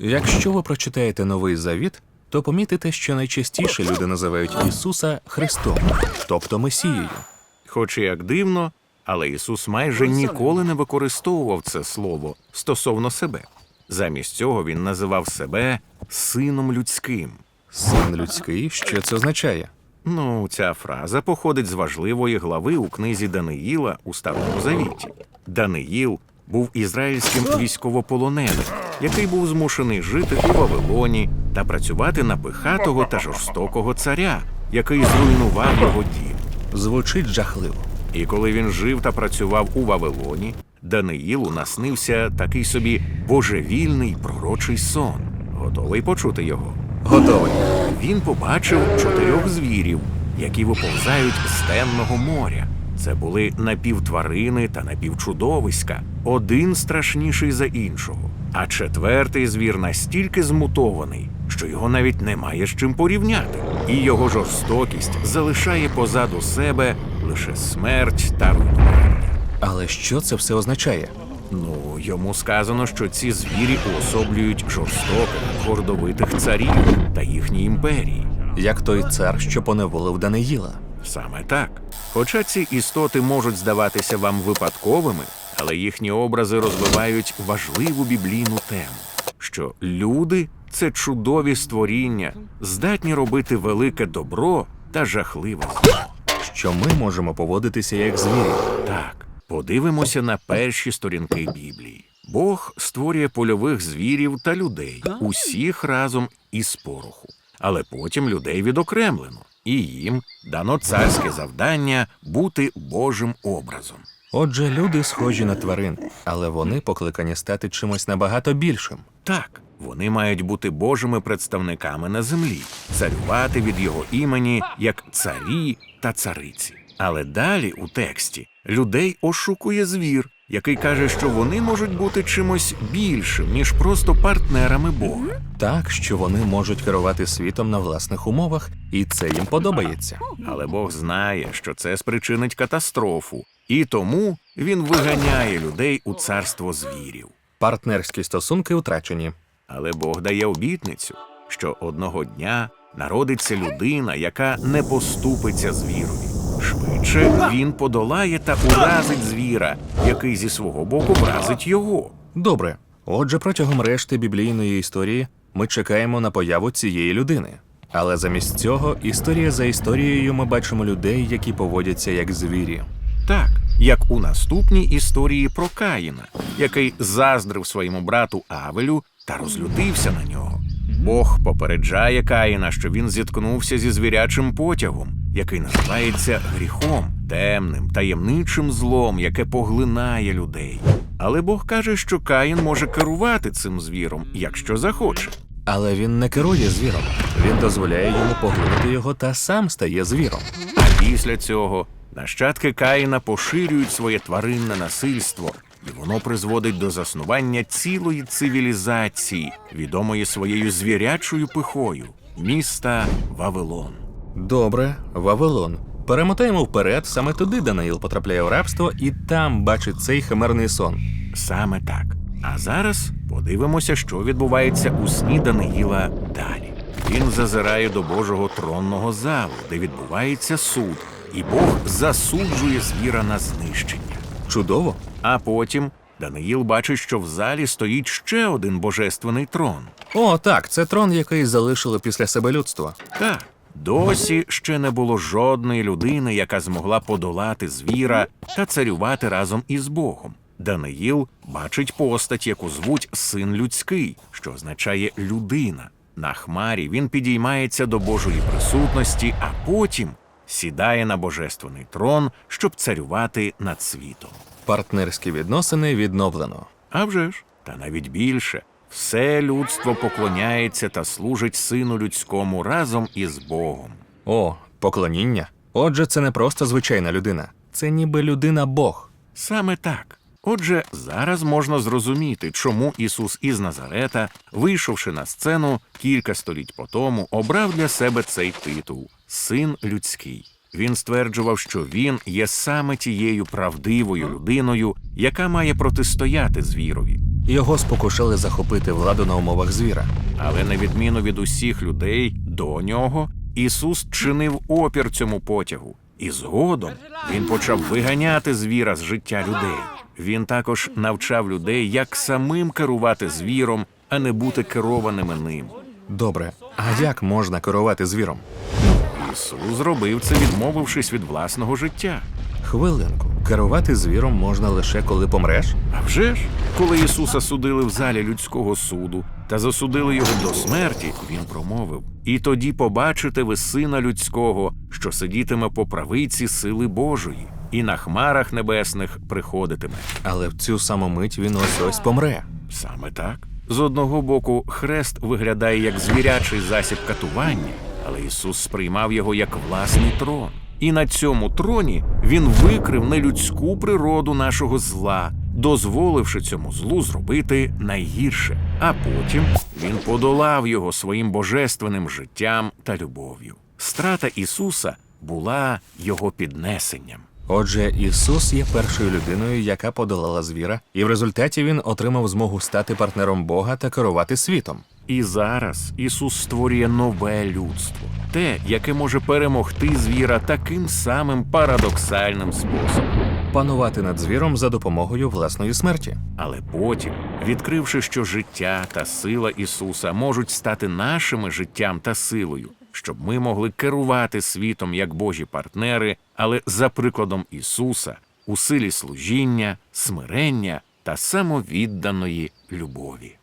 Якщо ви прочитаєте новий завіт, то помітите, що найчастіше люди називають Ісуса Христом, тобто Месією. Хоч і як дивно, але Ісус майже ніколи не використовував це слово стосовно себе. Замість цього він називав себе сином людським. Син людський, що це означає? Ну, ця фраза походить з важливої глави у книзі Даниїла у Старому Завіті. Даниїл був ізраїльським військовополоненим, який був змушений жити у Вавилоні та працювати на пихатого та жорстокого царя, який зруйнував його дім. Звучить жахливо. І коли він жив та працював у Вавилоні, Даниїлу наснився такий собі божевільний пророчий сон. Готовий почути його. Готовий. Він побачив чотирьох звірів, які виповзають з темного моря. Це були напівтварини та напівчудовиська, один страшніший за іншого. А четвертий звір настільки змутований, що його навіть немає з чим порівняти, і його жорстокість залишає позаду себе лише смерть та руйнування. Але що це все означає? Ну, йому сказано, що ці звірі уособлюють жорстоких, гордовитих царів та їхні імперії. Як той цар, що поневолив Даниїла. Саме так. Хоча ці істоти можуть здаватися вам випадковими, але їхні образи розвивають важливу біблійну тему, що люди це чудові створіння, здатні робити велике добро та жахливе зло. Що ми можемо поводитися як звірі. Так, подивимося на перші сторінки Біблії. Бог створює польових звірів та людей, усіх разом із пороху. Але потім людей відокремлено, і їм дано царське завдання бути Божим образом. Отже, люди схожі на тварин, але вони покликані стати чимось набагато більшим. Так, вони мають бути Божими представниками на землі, царювати від його імені як царі та цариці. Але далі у тексті людей ошукує звір, який каже, що вони можуть бути чимось більшим, ніж просто партнерами Бога. Так, що вони можуть керувати світом на власних умовах, і це їм подобається. Але Бог знає, що це спричинить катастрофу, і тому він виганяє людей у царство звірів. Партнерські стосунки втрачені. Але Бог дає обітницю, що одного дня народиться людина, яка не поступиться звірові. Швидше він подолає та уразить звіра, який зі свого боку вразить його. Добре. Отже, протягом решти біблійної історії ми чекаємо на появу цієї людини. Але замість цього, історія за історією ми бачимо людей, які поводяться як звірі. Так, як у наступній історії про Каїна, який заздрив своєму брату Авелю та розлютився на нього. Бог попереджає Каїна, що він зіткнувся зі звірячим потягом, який називається гріхом, темним, таємничим злом, яке поглинає людей. Але Бог каже, що Каїн може керувати цим звіром, якщо захоче. Але він не керує звіром. Він дозволяє йому поглинути його та сам стає звіром. А після цього нащадки Каїна поширюють своє тваринне насильство, і воно призводить до заснування цілої цивілізації, відомої своєю звірячою пихою міста Вавилон. Добре, Вавилон. Перемотаємо вперед, саме туди Даниїл потрапляє в рабство і там бачить цей химерний сон. Саме так. А зараз подивимося, що відбувається у сні Даниїла далі. Він зазирає до Божого тронного залу, де відбувається суд, і Бог засуджує звіра на знищення. Чудово. А потім Даниїл бачить, що в залі стоїть ще один божественний трон. О, так, це трон, який залишило після себе людство. Так, досі ще не було жодної людини, яка змогла подолати звіра та царювати разом із Богом. Даниїл бачить постать, яку звуть син людський, що означає людина. На хмарі він підіймається до Божої присутності, а потім сідає на божественний трон, щоб царювати над світом. Партнерські відносини відновлено. А вже ж, та навіть більше, все людство поклоняється та служить сину людському разом із Богом. О, поклоніння. Отже, це не просто звичайна людина, це ніби людина Бог. Саме так. Отже, зараз можна зрозуміти, чому Ісус із Назарета, вийшовши на сцену кілька століть по тому, обрав для себе цей титул Син людський. Він стверджував, що він є саме тією правдивою людиною, яка має протистояти звірові. Його спокушали захопити владу на умовах звіра. Але на відміну від усіх людей до нього, Ісус чинив опір цьому потягу, і згодом він почав виганяти звіра з життя людей. Він також навчав людей, як самим керувати звіром, а не бути керованими ним. Добре, а як можна керувати звіром? Ісус зробив це, відмовившись від власного життя. Хвилинку, керувати звіром можна лише коли помреш? А вже ж, коли Ісуса судили в залі людського суду та засудили його до смерті, він промовив: І тоді побачите ви сина людського, що сидітиме по правиці сили Божої, і на хмарах небесних приходитиме. Але в цю саму мить він ось ось помре. Саме так. З одного боку, хрест виглядає як звірячий засіб катування, але Ісус сприймав його як власний трон. І на цьому троні він викрив нелюдську природу нашого зла, дозволивши цьому злу зробити найгірше. А потім він подолав його своїм божественним життям та любов'ю. Страта Ісуса була його піднесенням. Отже, Ісус є першою людиною, яка подолала звіра, і в результаті він отримав змогу стати партнером Бога та керувати світом. І зараз Ісус створює нове людство, те, яке може перемогти звіра таким самим парадоксальним способом. Панувати над звіром за допомогою власної смерті. Але потім, відкривши, що життя та сила Ісуса можуть стати нашими життям та силою, щоб ми могли керувати світом як Божі партнери, але за прикладом Ісуса у силі служіння, смирення та самовідданої любові.